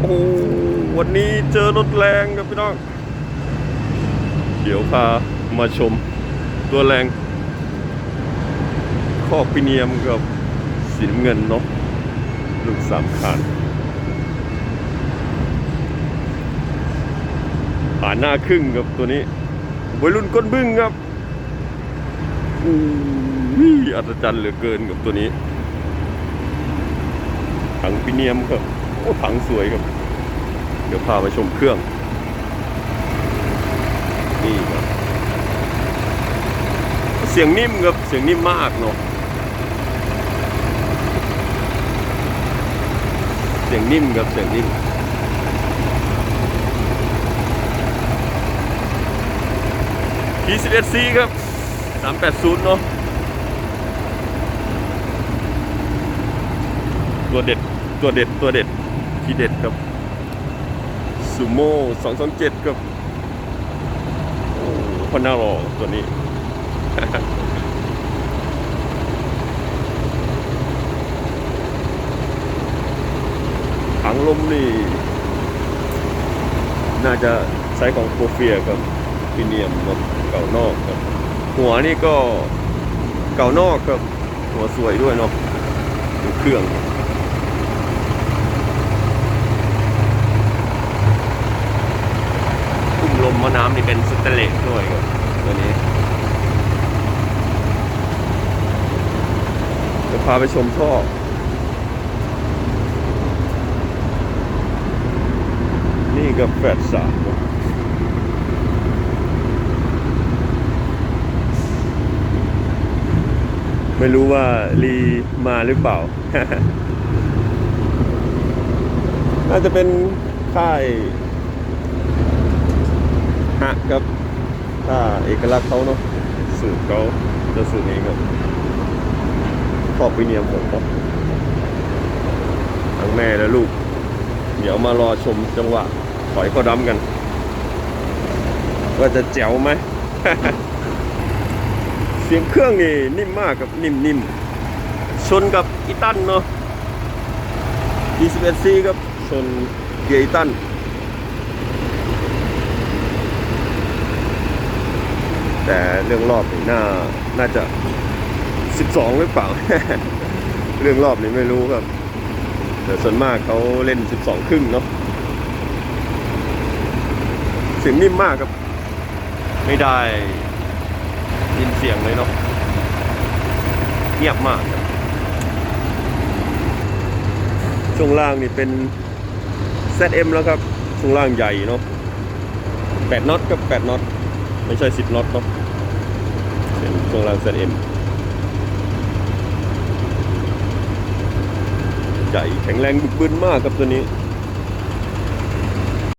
โอ้วันนี้เจอรถแรงครับพี่น้อง เดี๋ยวพามาชมตัวแรงคอกพิเนียมกับสีน้ำเงินเนาะลูกสามคานผ่านหน้าครึ่งกับตัวนี้วัยรุ่นก้นบึ้งครับอู้ยอัศจรรย์เหลือเกินกับตัวนี้ถังพิเนียมครับ โอ้ถังสวยครับ เดี๋ยวพาไปชมเครื่อง นี่ครับ เสียงนิ่มครับ เสียงนิ่มมากเนาะ เสียงนิ่มครับ เสียงนิ่มทีสิเอ็ดซีครับสามแปดศูนย์เนาะตัวเด็ด ตัวเด็ด ตัวเด็ด ทีเด็ดครับซูโม่สองสองเจ็ดครับโอ้พน่ารอตัวนี้ ถังลมนี่ น่าจะใช้ของโปรเฟียครับพิเนียมครับเก่านอกครับ หัวนี่ก็เก่านอกครับ หัวสวยด้วยเนาะดูเครื่อง อุ้มลมมะน้ำนี่เป็นสเตเลสด้วยครับตัวนี้จะพาไปชมท่อนี่กับแฟดสามครับไม่รู้ว่าลีมาหรือเปล่า น่าจะเป็นค่ายะครับถ้าเอกลักษณ์เขาเนาะสูตรเขาจะสูตรนี้ครับขอบวิเนียมผมครับทั้งแม่และลูก เดี๋ยวมารอชมจังหวะถอยเข้าดำกัน ว่าจะแจ๋วไหม เสียงเครื่องนี่นิ่มมากครับนิ่มๆ ชนกับอีตันเนาะ 21C ครับ ชนเกียร์อีตัน แต่เรื่องรอบนี่น่าน่าจะ 12 หรือเปล่า เรื่องรอบนี่ไม่รู้ครับ แต่ส่วนมากเขาเล่น 12 ครึ่งเนาะเสียงนิ่มมากครับ ไม่ได้ยินเสียงเลยเนาะเงียบมากครับช่วงล่างนี่เป็น ZM แล้วครับช่วงล่างใหญ่เนาะ8น็อตกับ8น็อต ไม่ใช่สิบน็อตเนาะเป็นช่วงล่าง ZM ใหญ่แข็งแรงบึกบึนมากครับตัวนี้